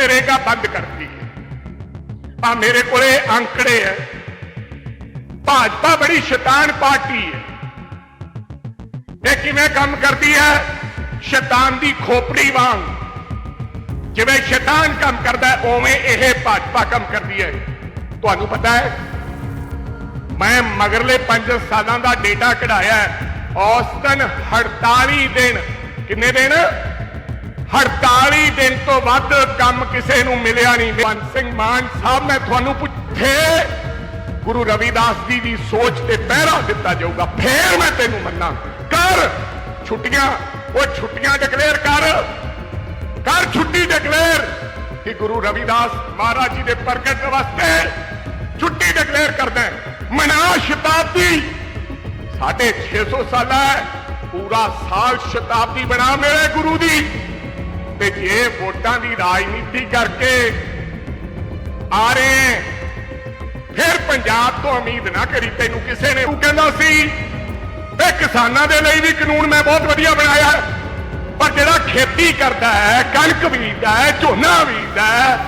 ਮਨਰੇਗਾ ਬੰਦ ਕਰਤੀ ਹੈ। ਆ ਮੇਰੇ ਕੋਲੇ ਅੰਕੜੇ ਹੈ। ਭਾਜਪਾ ਬੜੀ ਸ਼ੈਤਾਨ ਪਾਰਟੀ ਹੈ। ਇਹ ਕਿਵੇਂ ਕੰਮ ਕਰਦੀ ਹੈ? ਸ਼ੈਤਾਨ ਦੀ ਖੋਪੜੀ ਵਾਂਗ। ਜਿਵੇਂ ਸ਼ੈਤਾਨ ਕੰਮ ਕਰਦਾ ਹੈ, ਉਵੇਂ ਇਹ ਭਾਜਪਾ ਕੰਮ ਕਰਦੀ ਹੈ। ਤੁਹਾਨੂੰ ਪਤਾ ਹੈ ਮੈਂ ਮਗਰਲੇ 5 ਸਾਲਾਂ ਦਾ ਡੇਟਾ ਕਢਾਇਆ ਔਸਤਨ 48 ਦਿਨ। ਕਿੰਨੇ ਦਿਨ? 48 ਦਿਨ ਤੋਂ ਵੱਧ ਕੰਮ ਕਿਸੇ ਨੂੰ ਮਿਲਿਆ ਨਹੀਂ। ਬੰਦ ਸਿੰਘ ਮਾਨ ਸਾਹਿਬ, ਮੈਂ ਤੁਹਾਨੂੰ ਪੁੱਛੇ ਗੁਰੂ ਰਵਿਦਾਸ ਜੀ ਦੀ ਸੋਚ ਤੇ ਪਹਿਰਾ ਦਿੱਤਾ ਜਾਊਗਾ। ਫੇਰ ਮੈਂ ਤੈਨੂੰ ਮੰਨਾਂ। ਕਰ ਛੁੱਟੀਆਂ। ਉਹ ਛੁੱਟੀਆਂ ਡਿਕਲੇਅਰ ਕਰ। ਕਰ ਛੁੱਟੀ ਡਿਕਲੇਅਰ ਕਿ ਗੁਰੂ ਰਵਿਦਾਸ ਮਹਾਰਾਜ ਜੀ ਦੇ ਪ੍ਰਗਟ ਵਾਸਤੇ ਛੁੱਟੀ ਡਿਕਲੇਅਰ ਕਰਦਾ ਮਨਾ ਸ਼ਤਾਬਦੀ। ਸਾਢੇ 600 ਸਾਲਾ ਹੈ। ਪੂਰਾ ਸਾਲ ਸ਼ਤਾਬਦੀ ਬਣਾ ਮੇਰੇ ਗੁਰੂ ਦੀ। ਤੇ ਜੇ ਵੋਟਾਂ ਦੀ ਰਾਜਨੀਤੀ ਕਰਕੇ ਆ ਰਹੇ ਹੈ, ਫਿਰ ਪੰਜਾਬ ਤੋਂ ਉਮੀਦ ਨਾ ਕਰੀ ਤੈਨੂੰ ਕਿਸੇ ਨੇ। ਉਹ ਕਹਿੰਦਾ ਸੀ ਤੇ ਕਿਸਾਨਾਂ ਦੇ ਲਈ ਵੀ ਕਾਨੂੰਨ ਮੈਂ ਬਹੁਤ ਵਧੀਆ ਬਣਾਇਆ ਪਰ ਜਿਹੜਾ ਖੇਤੀ ਕਰਦਾ ਹੈ ਕਣਕ ਬੀਜਦਾ ਹੈ ਝੋਨਾ ਬੀਜਦਾ ਹੈ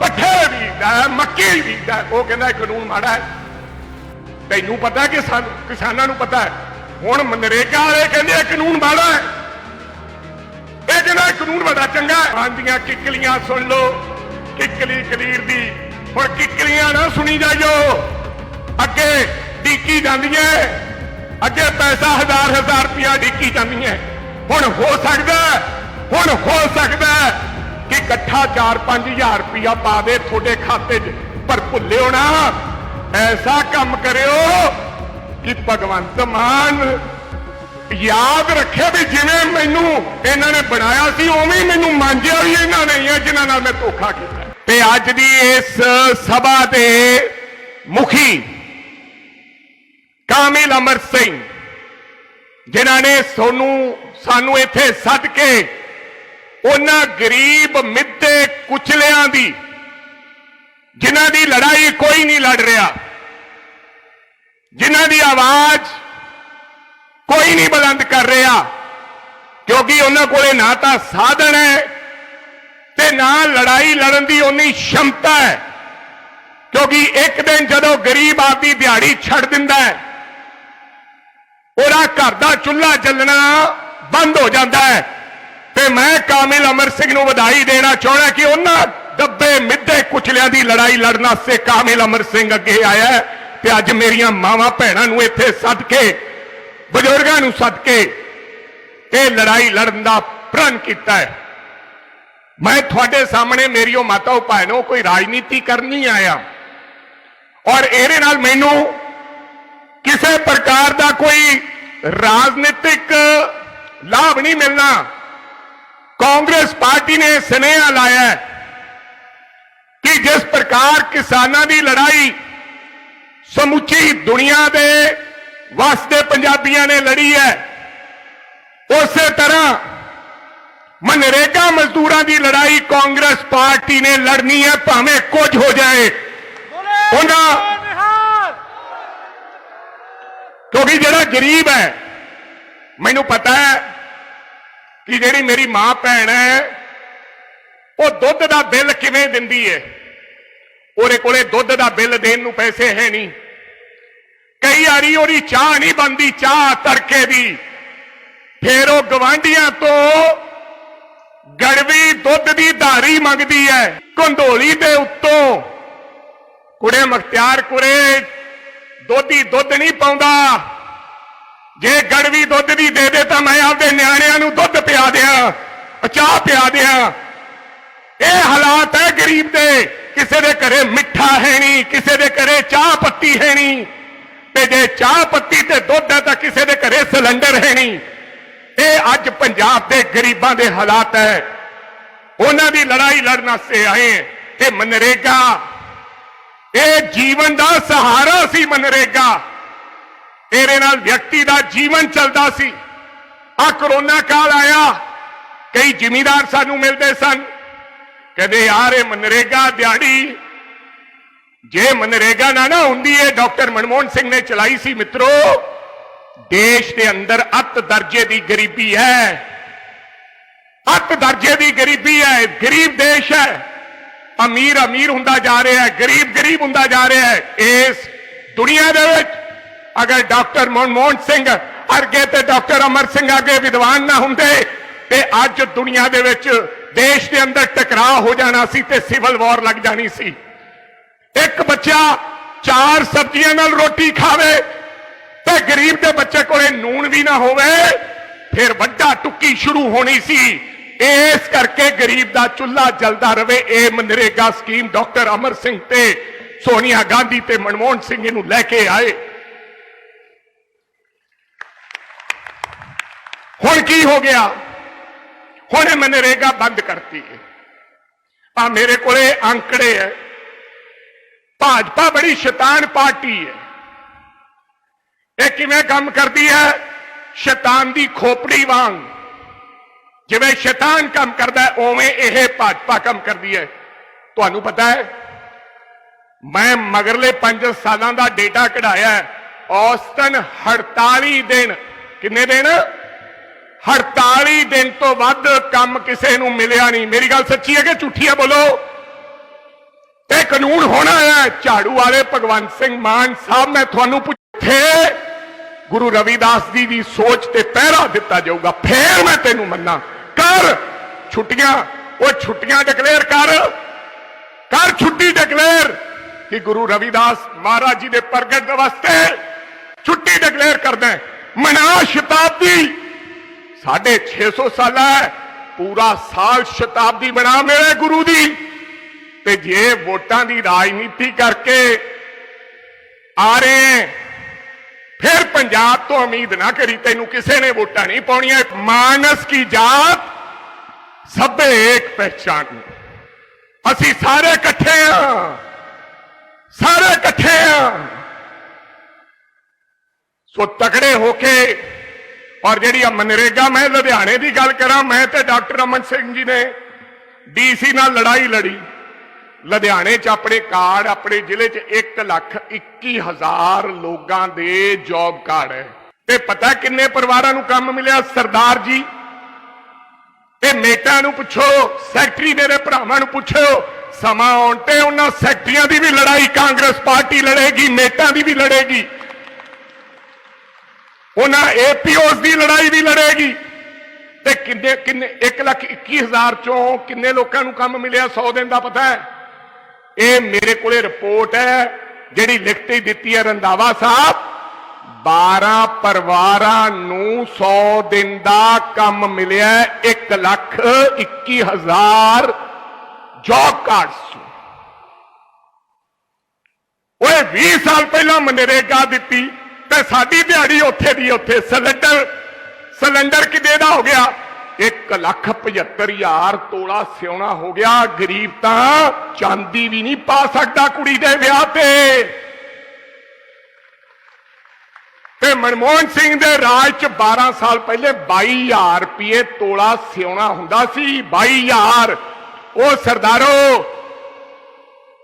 ਪੱਠੇ ਬੀਜਦਾ ਹੈ ਮੱਕੀ ਬੀਜਦਾ ਉਹ ਕਹਿੰਦਾ ਕਾਨੂੰਨ ਮਾੜਾ ਹੈ। ਤੈਨੂੰ ਪਤਾ ਕਿ ਸਾਨੂੰ ਕਿਸਾਨਾਂ ਨੂੰ ਪਤਾ ਹੈ ਹੁਣ ਮਨਰੇਗਾ ਵਾਲੇ ਕਹਿੰਦੇ ਕਾਨੂੰਨ ਮਾੜਾ ਹੈ। ਕਾਨੂੰਨ ਬੜਾ ਚੰਗਾ। ਹੈ ਆਂਦੀਆਂ ਕਿੱਕਲੀਆਂ ਸੁਣ ਲਓ। ਕਿੱਕਲੀ ਕਲੀਰ ਦੀ। ਹੁਣ ਕਿੱਕਲੀਆਂ ਨਾ ਸੁਣੀ ਜਾਇਓ। ਅੱਗੇ ਡੀਕੀ ਜਾਂਦੀਆਂ ਅੱਗੇ ਪੈਸਾ ਹਜ਼ਾਰ ਹਜ਼ਾਰ ਰੁਪਇਆ ਡੀਕੀ ਜਾਂਦੀਆਂ ਹੁਣ ਹੋ ਸਕਦਾ ਹੁਣ ਹੋ ਸਕਦਾ ਕਿ ਇਕੱਠਾ 4-5000 ਰੁਪਇਆ ਪਾ ਦੇ ਤੁਹਾਡੇ ਖਾਤੇ 'ਚ। ਪਰ ਭੁੱਲਿਓ ਨਾ, ਐਸਾ ਕੰਮ ਕਰਿਓ ਕਿ ਭਗਵੰਤ ਮਾਨ ਯਾਦ ਰੱਖਿਆ ਵੀ ਜਿਵੇਂ ਮੈਨੂੰ ਇਹਨਾਂ ਨੇ ਬਣਾਇਆ ਸੀ, ਉਵੇਂ ਹੀ ਮੈਨੂੰ ਮਾਂਜਿਆ ਵੀ ਇਹਨਾਂ ਨੇ ਹੀ ਹੈ ਜਿਨ੍ਹਾਂ ਨਾਲ ਮੈਂ ਧੋਖਾ ਕੀਤਾ। ਤੇ ਅੱਜ ਦੀ ਇਸ ਸਭਾ ਦੇ ਮੁਖੀ ਕਾਮਿਲ ਅਮਰ ਸਿੰਘ, ਜਿਨ੍ਹਾਂ ਨੇ ਸਾਨੂੰ ਸਾਨੂੰ ਇੱਥੇ ਸੱਦ ਕੇ ਉਹਨਾਂ ਗਰੀਬ ਮਿੱਤੇ ਕੁਚਲਿਆਂ ਦੀ, ਜਿਨ੍ਹਾਂ ਦੀ ਲੜਾਈ ਕੋਈ ਨਹੀਂ ਲੜ ਰਿਹਾ, ਜਿਨ੍ਹਾਂ ਦੀ ਆਵਾਜ਼ ਕੋਈ ਨਹੀਂ ਬੁਲੰਦ ਕਰ ਰਿਹਾ। ਕਿਉਂਕਿ ਉਹਨਾਂ ਕੋਲੇ ਨਾ ਤਾਂ ਸਾਧਨ ਹੈ ਤੇ ਨਾ ਲੜਾਈ ਲੜਨ ਦੀ ਉਨੀ ਸ਼ਮਤਾ ਹੈ। ਕਿਉਂਕਿ ਇੱਕ ਦਿਨ ਜਦੋਂ ਗਰੀਬ ਆਦਮੀ ਦਿਹਾੜੀ ਛੱਡ ਦਿੰਦਾ ਹੈ, ਉਹਦਾ ਘਰ ਦਾ ਚੁੱਲ੍ਹਾ ਚੱਲਣਾ ਬੰਦ ਹੋ ਜਾਂਦਾ ਹੈ। ਤੇ ਮੈਂ ਕਾਮਿਲ ਅਮਰ ਸਿੰਘ ਨੂੰ ਵਧਾਈ ਦੇਣਾ ਚਾਹੁੰਦਾ ਕਿ ਉਹਨਾਂ ਦੱਬੇ ਮਿੱਧੇ ਕੁਚਲਿਆਂ ਦੀ ਲੜਾਈ ਲੜਨ ਵਾਸਤੇ ਕਾਮਿਲ ਅਮਰ ਸਿੰਘ ਅੱਗੇ ਆਇਆ ਤੇ ਅੱਜ ਮੇਰੀਆਂ ਮਾਵਾਂ ਭੈਣਾਂ ਨੂੰ ਇੱਥੇ ਸੱਦ ਕੇ ਬਜ਼ੁਰਗਾਂ ਨੂੰ ਸੱਦ ਕੇ ਇਹ ਲੜਾਈ ਲੜਨ ਦਾ ਪ੍ਰਣ ਕੀਤਾ ਹੈ। ਮੈਂ ਤੁਹਾਡੇ ਸਾਹਮਣੇ ਮੇਰੀ ਉਹ ਮਾਤਾ ਭੈਣੋ ਕੋਈ ਰਾਜਨੀਤੀ ਕਰਨ ਨਹੀਂ ਆਇਆ। ਔਰ ਇਹਦੇ ਨਾਲ ਮੈਨੂੰ ਕਿਸੇ ਪ੍ਰਕਾਰ ਦਾ ਕੋਈ ਰਾਜਨੀਤਿਕ ਲਾਭ ਨਹੀਂ ਮਿਲਣਾ। ਕਾਂਗਰਸ ਪਾਰਟੀ ਨੇ ਸੁਨੇਹਾ ਲਾਇਆ ਕਿ ਜਿਸ ਪ੍ਰਕਾਰ ਕਿਸਾਨਾਂ ਦੀ ਲੜਾਈ ਸਮੁੱਚੀ ਦੁਨੀਆ ਦੇ ਵਾਸਤੇ ਪੰਜਾਬੀਆਂ ਨੇ ਲੜੀ ਹੈ। ਉਸੇ ਤਰ੍ਹਾਂ ਮਨਰੇਗਾ ਮਜ਼ਦੂਰਾਂ ਦੀ ਲੜਾਈ ਕਾਂਗਰਸ ਪਾਰਟੀ ਨੇ ਲੜਨੀ ਹੈ, ਭਾਵੇਂ ਕੁਝ ਹੋ ਜਾਏ। ਉਹਨਾਂ ਕਿਉਂਕਿ ਜਿਹੜਾ ਗਰੀਬ ਹੈ, ਮੈਨੂੰ ਪਤਾ ਹੈ ਕਿ ਜਿਹੜੀ ਮੇਰੀ ਮਾਂ ਭੈਣ ਹੈ, ਉਹ ਦੁੱਧ ਦਾ ਬਿੱਲ ਕਿਵੇਂ ਦਿੰਦੀ ਹੈ? ਉਹਦੇ ਕੋਲੇ ਦੁੱਧ ਦਾ ਬਿੱਲ ਦੇਣ ਨੂੰ ਪੈਸੇ ਹੈ ਨਹੀਂ। ਕਈ ਵਾਰੀ ਉਹਦੀ ਚਾਹ ਨਹੀਂ ਬੰਦੀ ਚਾਹ ਤੜਕੇ ਦੀ ਫੇਰ ਉਹ ਗਵਾਂਢੀਆਂ ਤੋਂ ਗੜਵੀ ਦੁੱਧ ਦੀ ਧਾਰੀ ਮੰਗਦੀ ਹੈ ਕੰਧੋਲੀ ਦੇ ਉੱਤੋਂ। ਕੁੜੇ ਮਖਤਿਆਰ ਕੁਰੇ, ਦੋਧੀ ਦੁੱਧ ਨਹੀਂ ਪਾਉਂਦਾ। ਜੇ ਗੜਵੀ ਦੁੱਧ ਦੀ ਦੇ ਦੇ ਤਾਂ ਮੈਂ ਆਪਦੇ ਨਿਆਣਿਆਂ ਨੂੰ ਦੁੱਧ ਪਿਆ ਦਿਆਂ ਚਾਹ ਪਿਆ ਦਿਆਂ। ਇਹ ਹਾਲਾਤ ਹੈ ਗਰੀਬ ਦੇ। ਕਿਸੇ ਦੇ ਘਰੇ ਮਿੱਠਾ ਹੈ ਨਹੀਂ, ਕਿਸੇ ਦੇ ਘਰੇ ਚਾਹ ਪੱਤੀ ਹੈ ਨਹੀਂ। ਤੇ ਜੇ ਚਾਹ ਪੱਤੀ ਤੇ ਦੁੱਧ ਹੈ ਤਾਂ ਕਿਸੇ ਦੇ ਘਰੇ ਸਿਲੰਡਰ ਹੈ ਨਹੀਂ। ਇਹ ਅੱਜ ਪੰਜਾਬ ਦੇ ਗਰੀਬਾਂ ਦੇ ਹਾਲਾਤ ਹੈ। ਉਹਨਾਂ ਦੀ ਲੜਾਈ ਲੜਨ ਵਾਸਤੇ ਆਏ ਇਹ ਮਨਰੇਗਾ। ਇਹ ਜੀਵਨ ਦਾ ਸਹਾਰਾ ਸੀ ਮਨਰੇਗਾ। ਤੇਰੇ ਨਾਲ ਵਿਅਕਤੀ ਦਾ ਜੀਵਨ ਚੱਲਦਾ ਸੀ। ਆ ਕਰੋਨਾ ਕਾਲ ਆਇਆ। ਕਈ ਜ਼ਿਮੀਦਾਰ ਸਾਨੂੰ ਮਿਲਦੇ ਸਨ। ਕਹਿੰਦੇ ਯਾਰ ਇਹ ਮਨਰੇਗਾ ਦਿਹਾੜੀ। ਜੇ ਮਨਰੇਗਾ ਨਾ ਨਾ, ਹੁੰਦੀ ਹੈ ਡਾਕਟਰ ਮਨਮੋਹਨ ਸਿੰਘ ਨੇ ਚਲਾਈ ਸੀ, ਮਿੱਤਰੋ। ਦੇਸ਼ ਦੇ ਅੰਦਰ ਅੱਤ ਦਰਜੇ ਦੀ ਗਰੀਬੀ ਹੈ। ਅੱਤ ਦਰਜੇ ਦੀ ਗਰੀਬੀ ਹੈ। ਗਰੀਬ ਦੇਸ਼ ਹੈ। ਅਮੀਰ ਅਮੀਰ ਹੁੰਦਾ ਜਾ ਰਿਹਾ ਹੈ। ਗਰੀਬ ਗਰੀਬ ਹੁੰਦਾ ਜਾ ਰਿਹਾ ਹੈ। ਇਸ ਦੁਨੀਆ ਦੇ ਵਿੱਚ ਅਗਰ ਡਾਕਟਰ ਮਨਮੋਹਨ ਸਿੰਘ ਅਰਗੇ ਤੇ ਡਾਕਟਰ ਅਮਰ ਸਿੰਘ ਅਰਗੇ ਵਿਦਵਾਨ ਨਾ ਹੁੰਦੇ, ਤੇ ਅੱਜ ਦੁਨੀਆ ਦੇ ਵਿੱਚ ਦੇਸ਼ ਦੇ ਅੰਦਰ ਟਕਰਾਅ ਹੋ ਜਾਣਾ ਸੀ ਤੇ ਸਿਵਲ ਵਾਰ ਲੱਗ ਜਾਣੀ ਸੀ। ਬੱਚਾ ਚਾਰ ਸਬਜ਼ੀਆਂ ਨਾਲ ਰੋਟੀ ਖਾਵੇ ਤੇ ਗਰੀਬ ਦੇ ਬੱਚੇ ਕੋਲੇ ਨੂਨ ਵੀ ਨਾ ਹੋਵੇ, ਫਿਰ ਵੱਡਾ ਟੁੱਕੀ ਸ਼ੁਰੂ ਹੋਣੀ ਸੀ। ਇਸ ਕਰਕੇ ਗਰੀਬ ਦਾ ਚੁੱਲ੍ਹਾ ਜਲਦਾ ਰਵੇ, ਇਹ ਮਨਰੇਗਾ ਸਕੀਮ ਡਾਕਟਰ ਅਮਰ ਸਿੰਘ ਤੇ ਸੋਨੀਆ ਗਾਂਧੀ ਤੇ ਮਨਮੋਹਨ ਸਿੰਘ ਇਹਨੂੰ ਲੈ ਕੇ ਆਏ। ਹੁਣ ਕੀ ਹੋ ਗਿਆ? ਹੁਣ ਇਹ ਮਨਰੇਗਾ ਬੰਦ ਕਰਤੀ ਹੈ। ਆ ਮੇਰੇ ਕੋਲੇ ਅੰਕੜੇ ਹੈ। ਭਾਜਪਾ ਬੜੀ ਸ਼ੈਤਾਨ ਪਾਰਟੀ ਹੈ। ਇਹ ਕਿਵੇਂ ਕੰਮ ਕਰਦੀ ਹੈ? ਸ਼ੈਤਾਨ ਦੀ ਖੋਪੜੀ ਵਾਂਗ। ਜਿਵੇਂ ਸ਼ੈਤਾਨ ਕੰਮ ਕਰਦਾ ਹੈ, ਉਵੇਂ ਇਹ ਭਾਜਪਾ ਕੰਮ ਕਰਦੀ ਹੈ। ਤੁਹਾਨੂੰ ਪਤਾ ਹੈ ਮੈਂ ਮਗਰਲੇ 5 ਸਾਲਾਂ ਦਾ ਡੇਟਾ ਕਢਾਇਆ ਔਸਤਨ 48 ਦਿਨ। ਕਿੰਨੇ ਦਿਨ? 48 ਦਿਨ ਤੋਂ ਵੱਧ ਕੰਮ ਕਿਸੇ ਨੂੰ ਮਿਲਿਆ ਨਹੀਂ। ਮੇਰੀ ਗੱਲ ਸੱਚੀ ਹੈ ਕਿ ਝੂਠੀ ਹੈ? ਬੋਲੋ। ਕਾਨੂੰਨ ਹੋਣਾ ਹੈ। ਝਾੜੂ ਵਾਲੇ ਭਗਵੰਤ ਸਿੰਘ ਮਾਨ ਸਾਹਿਬ, ਮੈਂ ਤੁਹਾਨੂੰ ਪੁੱਛੇ ਗੁਰੂ ਰਵਿਦਾਸ ਜੀ ਦੀ ਸੋਚ ਤੇ ਪਹਿਰਾ ਦਿੱਤਾ ਜਾਊਗਾ। ਫੇਰ ਮੈਂ ਤੈਨੂੰ ਮੰਨਾਂ। ਕਰ ਛੁੱਟੀਆਂ। ਉਹ ਛੁੱਟੀਆਂ ਡਿਕਲੇਅਰ ਕਰ। ਕਰ ਛੁੱਟੀ ਡਿਕਲੇਅਰ ਕਿ ਗੁਰੂ ਰਵਿਦਾਸ ਮਹਾਰਾਜ ਜੀ ਦੇ ਪ੍ਰਗਟ ਵਾਸਤੇ ਛੁੱਟੀ ਡਿਕਲੇਅਰ ਕਰਦਾ ਮਨਾ ਸ਼ਤਾਬਦੀ। ਸਾਢੇ 600 ਸਾਲਾ ਹੈ। ਪੂਰਾ ਸਾਲ ਸ਼ਤਾਬਦੀ ਬਣਾ ਮੇਰੇ ਗੁਰੂ ਦੀ। ਤੇ ਜੇ ਵੋਟਾਂ ਦੀ ਰਾਜਨੀਤੀ ਕਰਕੇ ਆ ਰਹੇ ਫਿਰ ਪੰਜਾਬ ਤੋਂ ਉਮੀਦ ਨਾ ਕਰੀ ਤੈਨੂੰ ਕਿਸੇ ਨੇ ਵੋਟਾਂ ਨਹੀਂ ਪਾਉਣੀਆਂ। ਮਾਨਸ ਕੀ ਜਾਤ ਸਭੇ ਇੱਕ ਪਹਿਚਾਨ ਅਸੀਂ ਸਾਰੇ ਇਕੱਠੇ ਆ। ਸਾਰੇ ਇਕੱਠੇ ਆ। ਸੋ ਤਕੜੇ ਹੋ ਕੇ ਔਰ ਜਿਹੜੀ ਆ ਮਨਰੇਗਾ, ਮੈਂ ਲੁਧਿਆਣੇ ਦੀ ਗੱਲ ਕਰਾਂ, ਮੈਂ ਤੇ ਡਾਕਟਰ ਅਮਨ ਸਿੰਘ ਜੀ ਨੇ ਡੀਸੀ ਨਾਲ ਲੜਾਈ ਲੜੀ। ਲੁਧਿਆਣੇ 'ਚ ਆਪਣੇ ਕਾਰਡ, ਆਪਣੇ ਜ਼ਿਲ੍ਹੇ 'ਚ 1 ਲੱਖ 21 ਹਜ਼ਾਰ ਲੋਕਾਂ ਦੇ ਜੌਬ ਕਾਰਡ ਹੈ। ਤੇ ਪਤਾ ਕਿੰਨੇ ਪਰਿਵਾਰਾਂ ਨੂੰ ਕੰਮ ਮਿਲਿਆ? ਸਰਦਾਰ ਜੀ। ਤੇ ਮੇਟਾਂ ਨੂੰ ਪੁੱਛੋ, ਸੈਕਟਰੀ ਮੇਰੇ ਭਰਾਵਾਂ ਨੂੰ ਪੁੱਛੋ, ਸਮਾਂ ਆਉਣ ਤੇ ਉਹਨਾਂ ਸੈਕਟਰੀਆਂ ਦੀ ਵੀ ਲੜਾਈ, ਕਾਂਗਰਸ ਪਾਰਟੀ ਲੜੇਗੀ, ਮੇਟਾਂ ਦੀ ਵੀ ਲੜੇਗੀ। ਉਹਨਾਂ ਏਪੀਓਸ ਦੀ ਲੜਾਈ ਵੀ ਲੜੇਗੀ। ਤੇ ਕਿੰਨੇ ਕਿੰਨੇ 1 ਲੱਖ 21 ਹਜ਼ਾਰ ਚੋਂ ਕਿੰਨੇ ਲੋਕਾਂ ਨੂੰ ਕੰਮ ਮਿਲਿਆ? 100 ਦਿਨ ਦਾ ਪਤਾ ਹੈ। ਇਹ ਮੇਰੇ ਕੋਲੇ ਰਿਪੋਰਟ ਹੈ, ਜਿਹੜੀ ਲਿਖਤੀ ਦਿੱਤੀ ਹੈ ਰੰਦਾਵਾ ਸਾਹਿਬ। 12 ਪਰਿਵਾਰਾਂ ਨੂੰ 100 ਦਿਨ ਦਾ ਕੰਮ ਮਿਲਿਆ 1 ਲੱਖ 21 ਹਜ਼ਾਰ ਜੌਬ ਕਾਰਡਸ ਓਏ 20 ਸਾਲ ਪਹਿਲਾਂ ਮਨਰੇਗਾ ਦਿੱਤੀ, ਤੇ ਸਾਡੀ ਦਿਹਾੜੀ ਉੱਥੇ ਦੀ ਉੱਥੇ। ਸਿਲੰਡਰ ਸਿਲੰਡਰ ਕਿਦੇ ਦਾ ਹੋ ਗਿਆ? 1 ਲੱਖ 75 ਹਜ਼ਾਰ ਤੋਲਾ ਸਿਉਣਾ ਹੋ ਗਿਆ। ਗਰੀਬ ਤਾਂ ਚਾਂਦੀ ਵੀ ਨਹੀਂ ਪਾ ਸਕਦਾ ਕੁੜੀ ਦੇ ਵਿਆਹ ਤੇ। ਤੇ ਮਨਮੋਹਨ ਸਿੰਘ ਦੇ ਰਾਜ ਚ 12 ਸਾਲ ਪਹਿਲੇ 22000 ਰੁਪਏ ਤੋਲਾ ਸਿਉਣਾ ਹੁੰਦਾ ਸੀ। 22000 ਉਹ ਸਰਦਾਰੋ,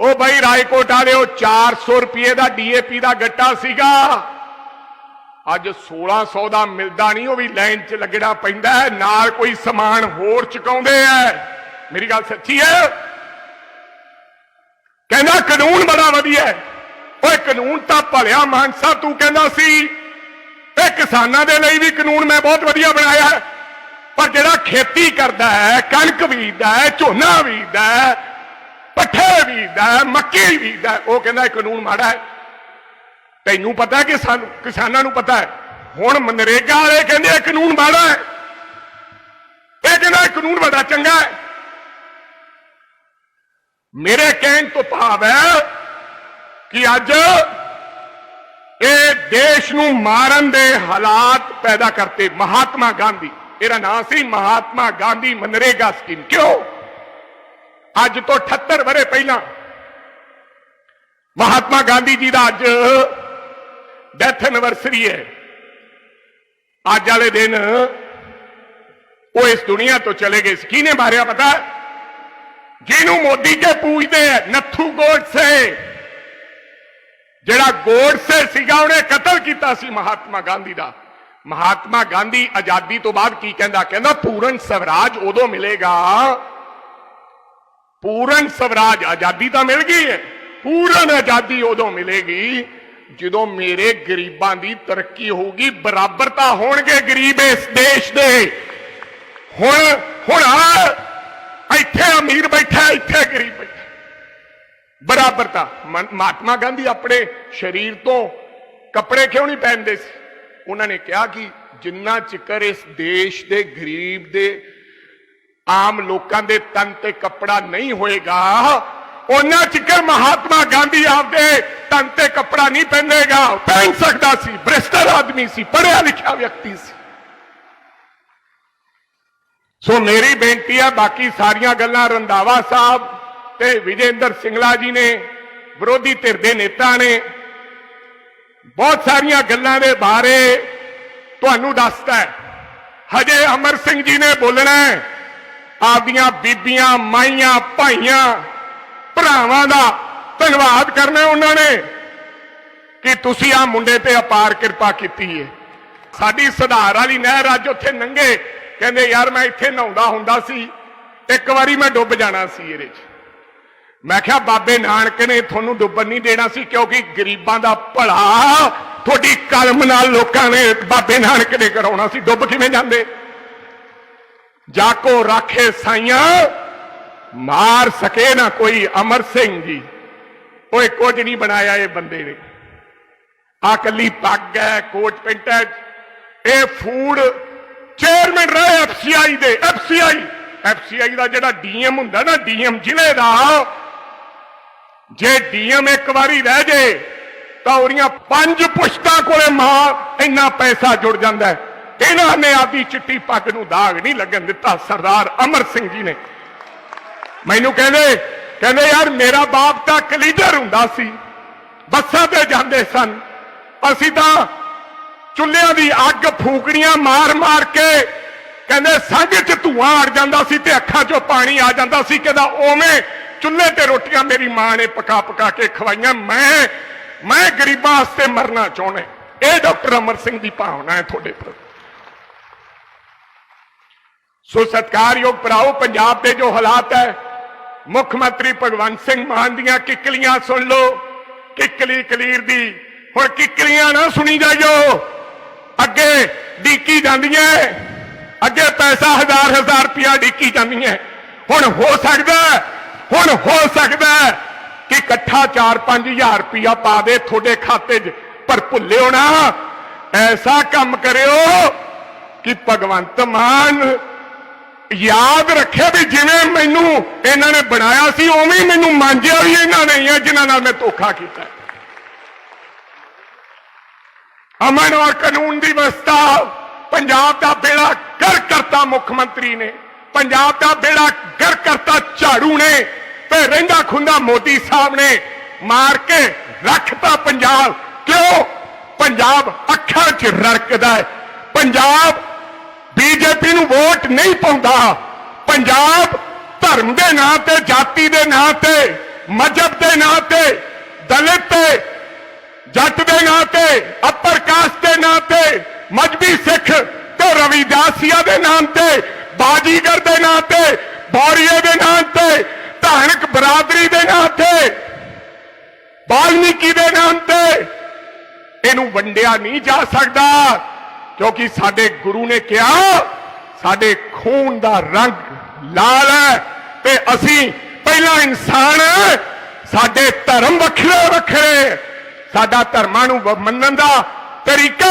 ਉਹ ਬਾਈ ਰਾਏਕੋਟ ਵਾਲੇ ਉਹ 400 ਰੁਪਏ ਦਾ ਡੀਏਪੀ ਦਾ ਗੱਟਾ ਸੀਗਾ। ਅੱਜ 1600 ਦਾ ਮਿਲਦਾ ਨਹੀਂ, ਉਹ ਵੀ ਲਾਈਨ 'ਚ ਲੱਗਣਾ ਪੈਂਦਾ ਹੈ, ਨਾਲ ਕੋਈ ਸਮਾਨ ਹੋਰ ਚੁਕਾਉਂਦੇ ਐ ਮੇਰੀ ਗੱਲ ਸੱਚੀ ਹੈ? ਕਹਿੰਦਾ ਕਾਨੂੰਨ ਬੜਾ ਵਧੀਆ ਹੈ। ਓਏ ਕਾਨੂੰਨ ਤਾਂ ਭਲਿਆ ਮਾਨਸਾ ਤੂੰ ਕਹਿੰਦਾ ਸੀ। ਇਹ ਕਿਸਾਨਾਂ ਦੇ ਲਈ ਵੀ ਕਾਨੂੰਨ ਮੈਂ ਬਹੁਤ ਵਧੀਆ ਬਣਾਇਆ ਹੈ। ਪਰ ਜਿਹੜਾ ਖੇਤੀ ਕਰਦਾ ਹੈ, ਕਣਕ ਬੀਜਦਾ ਹੈ, ਝੋਨਾ ਬੀਜਦਾ ਹੈ, ਪੱਠੇ ਬੀਜਦਾ ਹੈ, ਮੱਕੀ ਬੀਜਦਾ ਉਹ ਕਹਿੰਦਾ ਇਹ ਕਾਨੂੰਨ ਮਾੜਾ ਹੈ। ਤੈਨੂੰ ਪਤਾ ਕਿ ਸਾਨੂੰ ਕਿਸਾਨਾਂ ਨੂੰ ਪਤਾ ਹੈ। ਹੁਣ ਮਨਰੇਗਾ ਵਾਲੇ ਕਹਿੰਦੇ ਇਹ ਕਾਨੂੰਨ ਮਾੜਾ ਹੈ। ਇਹ ਕਹਿੰਦਾ ਕਾਨੂੰਨ ਬੜਾ ਚੰਗਾ ਹੈ। ਮੇਰੇ ਕਹਿਣ ਤੋਂ ਭਾਵ ਹੈ ਕਿ ਅੱਜ ਇਹ ਦੇਸ਼ ਨੂੰ ਮਾਰਨ ਦੇ ਹਾਲਾਤ ਪੈਦਾ ਕਰਤੇ ਮਹਾਤਮਾ ਗਾਂਧੀ। ਇਹਦਾ ਨਾਮ ਸੀ ਮਹਾਤਮਾ ਗਾਂਧੀ ਮਨਰੇਗਾ ਸਕੀਮ। ਕਿਉਂ? ਅੱਜ ਤੋਂ 78 ਵਰੇ ਪਹਿਲਾਂ ਮਹਾਤਮਾ ਗਾਂਧੀ ਜੀ ਦਾ ਅੱਜ ਡੈਥ ਐਨਵਰਸਰੀ ਹੈ। ਅੱਜ ਵਾਲੇ ਦਿਨ ਉਹ ਇਸ ਦੁਨੀਆ ਤੋਂ ਚਲੇ ਗਏ ਸੀ। ਕਿਹਨੇ ਮਾਰਿਆ ਪਤਾ? ਜਿਹਨੂੰ ਮੋਦੀ ਕੇ ਪੂਜਦੇ ਆ ਨੱਥੂ ਗੋਡਸੇ ਜਿਹੜਾ ਗੋਡਸੇ ਸੀਗਾ, ਉਹਨੇ ਕਤਲ ਕੀਤਾ ਸੀ ਮਹਾਤਮਾ ਗਾਂਧੀ ਦਾ। ਮਹਾਤਮਾ ਗਾਂਧੀ ਆਜ਼ਾਦੀ ਤੋਂ ਬਾਅਦ ਕੀ ਕਹਿੰਦਾ? ਕਹਿੰਦਾ, ਪੂਰਨ ਸਵਰਾਜ ਉਦੋਂ ਮਿਲੇਗਾ। ਪੂਰਨ ਸਵਰਾਜ ਆਜ਼ਾਦੀ ਤਾਂ ਮਿਲ ਗਈ ਹੈ। ਪੂਰਨ ਆਜ਼ਾਦੀ ਉਦੋਂ ਮਿਲੇਗੀ ਜਦੋਂ ਮੇਰੇ ਗਰੀਬਾਂ ਦੀ ਤਰੱਕੀ ਹੋਊਗੀ, ਬਰਾਬਰ ਤਾਂ ਹੋਣਗੇ ਗਰੀਬ ਇਸ ਦੇਸ਼ ਦੇ। ਹੁਣ ਹੁਣ ਇੱਥੇ ਅਮੀਰ ਬੈਠਾ, ਇੱਥੇ ਗਰੀਬ ਬੈਠਾ। ਬਰਾਬਰਤਾ ਮਹਾਤਮਾ ਗਾਂਧੀ ਆਪਣੇ ਸਰੀਰ ਤੋਂ ਕੱਪੜੇ ਕਿਉਂ ਨਹੀਂ ਪਹਿਨਦੇ ਸੀ? ਉਹਨਾਂ ਨੇ ਕਿਹਾ ਕਿ ਜਿੰਨਾ ਚਿਕਰ ਇਸ ਦੇਸ਼ ਦੇ ਗਰੀਬ ਦੇ ਆਮ ਲੋਕਾਂ ਦੇ ਤਨ ਤੇ ਕੱਪੜਾ ਨਹੀਂ ਹੋਏਗਾ ਉਹਨਾਂ ਚਿਕਰ ਮਹਾਤਮਾ ਗਾਂਧੀ ਆਪਦੇ ਤਨ ਤੇ ਕੱਪੜਾ ਨਹੀਂ ਪਹਿਨੇਗਾ। ਪਹਿਨ ਸਕਦਾ ਸੀ ਬ੍ਰਿਸ਼ਟਰ ਆਦਮੀ ਸੀ, ਪੜ੍ਹਿਆ ਲਿਖਿਆ ਵਿਅਕਤੀ ਸੀ। ਸੋ ਮੇਰੀ ਬੇਨਤੀ ਹੈ ਬਾਕੀ ਸਾਰੀਆਂ ਗੱਲਾਂ ਰੰਧਾਵਾ ਸਾਹਿਬ ਤੇ ਵਿਜੇਂਦਰ ਸਿੰਗਲਾ ਜੀ ਨੇ, ਵਿਰੋਧੀ ਧਿਰ ਦੇ ਨੇਤਾ ਨੇ, ਬਹੁਤ ਸਾਰੀਆਂ ਗੱਲਾਂ ਦੇ ਬਾਰੇ ਤੁਹਾਨੂੰ ਦੱਸਦਾ ਹੈ। ਹਜੇ ਅਮਰ ਸਿੰਘ ਜੀ ਨੇ ਬੋਲਣਾ ਆਪਦੀਆਂ ਬੀਬੀਆਂ, ਮਾਈਆਂ, ਭਾਈਆਂ ਭਰਾਵਾਂ ਦਾ ਧੰਨਵਾਦ ਕਰਨਾ ਉਹਨਾਂ ਨੇ ਕਿ ਤੁਸੀਂ ਆ ਮੁੰਡੇ ਤੇ ਅਪਾਰ ਕਿਰਪਾ ਕੀਤੀ ਹੈ ਸਾਡੀ ਸੁਧਾਰ ਵਾਲੀ ਨਹਿਰ ਅੱਜ ਉੱਥੇ ਨੰਗੇ, ਕਹਿੰਦੇ, ਯਾਰ, ਮੈਂ ਇੱਥੇ ਨਹਾਉਂਦਾ ਹੁੰਦਾ ਸੀ, ਇੱਕ ਵਾਰੀ ਮੈਂ ਡੁੱਬ ਜਾਣਾ ਸੀ ਇਹਦੇ 'ਚ। ਮੈਂ ਕਿਹਾ, ਬਾਬੇ ਨਾਨਕ ਨੇ ਤੁਹਾਨੂੰ ਡੁੱਬਣ ਨਹੀਂ ਦੇਣਾ ਸੀ, ਕਿਉਂਕਿ ਗਰੀਬਾਂ ਦਾ ਭਲਾ ਤੁਹਾਡੀ ਕਲਮ ਨਾਲ ਲੋਕਾਂ ਨੇ ਬਾਬੇ ਨਾਨਕ ਨੇ ਕਰਾਉਣਾ ਸੀ। ਡੁੱਬ ਕਿਵੇਂ ਜਾਂਦੇ? ਜਾਕੋ, ਰਾਖੇ, ਸਾਈਆਂ ਮਾਰ ਸਕੇ ਨਾ ਕੋਈ ਅਮਰ ਸਿੰਘ ਜੀ। ਓਏ, ਕੁਝ ਨਹੀਂ ਬਣਾਇਆ ਇਹ ਬੰਦੇ ਨੇ। ਆ ਕੱਲੀ ਪੱਗ ਹੈ, ਕੋਟ ਪੈਂਟ ਹੈ। ਇਹ ਫੂਡ ਚੇਅਰਮੈਨ ਰਹੇ ਐਫਸੀਆਈ ਦੇ, ਐਫਸੀਆਈ। ਐਫਸੀਆਈ ਦਾ ਜਿਹੜਾ ਡੀਐਮ ਹੁੰਦਾ ਨਾ, ਡੀਐਮ ਜ਼ਿਲ੍ਹੇ ਦਾ, ਜੇ ਡੀਐਮ ਇੱਕ ਵਾਰੀ ਰਹਿ ਜੇ, ਤਾਂ ਉਹਦੀਆਂ ਪੰਜ ਪੁਸ਼ਤਾਂ ਕੋਲੇ ਮਾਂ ਇੰਨਾ ਪੈਸਾ ਜੁੜ ਜਾਂਦਾ ਇਹਨਾਂ ਨੇ ਆਪਦੀ ਚਿੱਟੀ ਪੱਗ ਨੂੰ ਦਾਗ ਨਹੀਂ ਲੱਗਣ ਦਿੱਤਾ, ਸਰਦਾਰ ਅਮਰ ਸਿੰਘ ਜੀ ਨੇ। ਮੈਨੂੰ ਕਹਿੰਦੇ ਕਹਿੰਦੇ ਯਾਰ ਮੇਰਾ ਬਾਪ ਤਾਂ ਕਲੀਡਰ ਹੁੰਦਾ ਸੀ। ਬੱਸਾਂ ਤੇ ਜਾਂਦੇ ਸਨ। ਅਸੀਂ ਤਾਂ ਚੁੱਲ੍ਹਿਆਂ ਦੀ ਅੱਗ ਫੂਕੜੀਆਂ ਮਾਰ-ਮਾਰ ਕੇ ਕਹਿੰਦੇ ਸੰਗ 'ਚ ਧੂਆਂ ਅੜ ਜਾਂਦਾ ਸੀ ਤੇ ਅੱਖਾਂ 'ਚੋਂ ਪਾਣੀ ਆ ਜਾਂਦਾ ਸੀ ਕਹਿੰਦਾ ਓਵੇਂ ਚੁੱਲ੍ਹੇ ਤੇ ਰੋਟੀਆਂ ਮੇਰੀ ਮਾਂ ਨੇ ਪਕਾ-ਪਕਾ ਕੇ ਖਵਾਈਆਂ। ਮੈਂ ਮੈਂ ਗਰੀਬਾਂ ਵਾਸਤੇ ਮਰਨਾ ਚਾਹੁੰਦਾ ਇਹ ਡਾਕਟਰ ਅਮਰ ਸਿੰਘ ਦੀ ਭਾਵਨਾ ਹੈ ਤੁਹਾਡੇ ਪ੍ਰਤੀ। ਸੋ ਸਤਕਾਰਯੋਗ ਭਰਾਓ, ਪੰਜਾਬ ਦੇ ਜੋ ਹਾਲਾਤ ਹੈ ਮੁੱਖ ਮੰਤਰੀ ਭਗਵੰਤ ਸਿੰਘ ਮਾਨ ਦੀਆਂ ਕਿੱਕਲੀਆਂ ਸੁਣ ਲਓ। ਕਿੱਕਲੀ ਕਲੀਰ ਦੀ। ਹੁਣ ਕਿੱਕਲੀਆਂ ਨਾ ਸੁਣੀ ਜਾਇਓ। ਅੱਗੇ ਡੀਕੀ ਜਾਂਦੀਆਂ ਅੱਗੇ ਪੈਸਾ ਹਜ਼ਾਰ ਹਜ਼ਾਰ ਰੁਪਇਆ ਡੀਕੀ ਜਾਂਦੀਆਂ ਹੁਣ ਹੋ ਸਕਦਾ ਹੁਣ ਹੋ ਸਕਦਾ ਕਿ ਇਕੱਠਾ 4-5000 ਰੁਪਇਆ ਪਾ ਦੇ ਤੁਹਾਡੇ ਖਾਤੇ 'ਚ। ਪਰ ਭੁੱਲਿਓ ਨਾ। ਐਸਾ ਕੰਮ ਕਰਿਓ ਕਿ ਭਗਵੰਤ ਮਾਨ ਯਾਦ ਰੱਖਿਆ ਵੀ ਜਿਵੇਂ ਮੈਨੂੰ ਇਹਨਾਂ ਨੇ ਬਣਾਇਆ ਸੀ, ਉਵੇਂ ਮੈਨੂੰ ਮੰਨਿਆ ਵੀ ਇਹਨਾਂ ਨੇ ਹੀ ਹੈ ਜਿਨ੍ਹਾਂ ਨਾਲ ਮੈਂ ਧੋਖਾ ਕੀਤਾ। ਅਮਨ ਔਰ ਕਾਨੂੰਨ ਦੀ ਵਿਵਸਥਾ, ਪੰਜਾਬ ਦਾ ਬੇੜਾ ਗਰ ਕਰਤਾ ਮੁੱਖ ਮੰਤਰੀ ਨੇ। ਪੰਜਾਬ ਦਾ ਬੇੜਾ ਗਰ ਕਰਤਾ ਝਾੜੂ ਨੇ, ਤੇ ਰਹਿੰਦਾ ਖੁੰਦਾ ਮੋਦੀ ਸਾਹਿਬ ਨੇ। ਮਾਰ ਕੇ ਰੱਖਤਾ ਪੰਜਾਬ। ਕਿਉਂ? ਪੰਜਾਬ ਅੱਖਾਂ 'ਚ ਰੜਕਦਾ ਹੈ। ਪੰਜਾਬ ਬੀਜੇਪੀ ਨੂੰ ਵੋਟ ਨਹੀਂ ਪਾਉਂਦਾ ਪੰਜਾਬ ਧਰਮ ਦੇ ਨਾਂ ਤੇ ਜਾਤੀ ਦੇ ਨਾਂ ਤੇ ਮਜਹਬ ਦੇ ਨਾਂ ਤੇ ਦਲਿਤ ਤੇ ਜੱਟ ਦੇ ਨਾਂ ਤੇ ਅੱਪਰ ਕਾਸਟ ਦੇ ਨਾਂ ਤੇ ਮਜਬੀ ਸਿੱਖ ਤੇ ਰਵਿਦਾਸੀਆ ਦੇ ਨਾਮ ਤੇ ਬਾਜੀਗਰ ਦੇ ਨਾਂ ਤੇ ਬੌਰੀਏ ਦੇ ਨਾਂ ਤੇ ਧਾਰਮਿਕ ਬਰਾਦਰੀ ਦੇ ਨਾਂ ਤੇ ਬਾਲਮੀਕੀ ਦੇ ਨਾਮ ਤੇ ਇਹਨੂੰ ਵੰਡਿਆ ਨਹੀਂ ਜਾ ਸਕਦਾ ਕਿਉਂਕਿ ਸਾਡੇ ਗੁਰੂ ਨੇ ਕਿਹਾ, ਸਾਡੇ ਖੂਨ ਦਾ ਰੰਗ ਲਾਲ ਹੈ ਤੇ ਅਸੀਂ ਪਹਿਲਾਂ ਇਨਸਾਨ ਸਾਡੇ ਧਰਮ ਵੱਖਰੇ ਵੱਖਰੇ। ਸਾਡਾ ਧਰਮਾਂ ਨੂੰ ਮੰਨਣ ਦਾ ਤਰੀਕਾ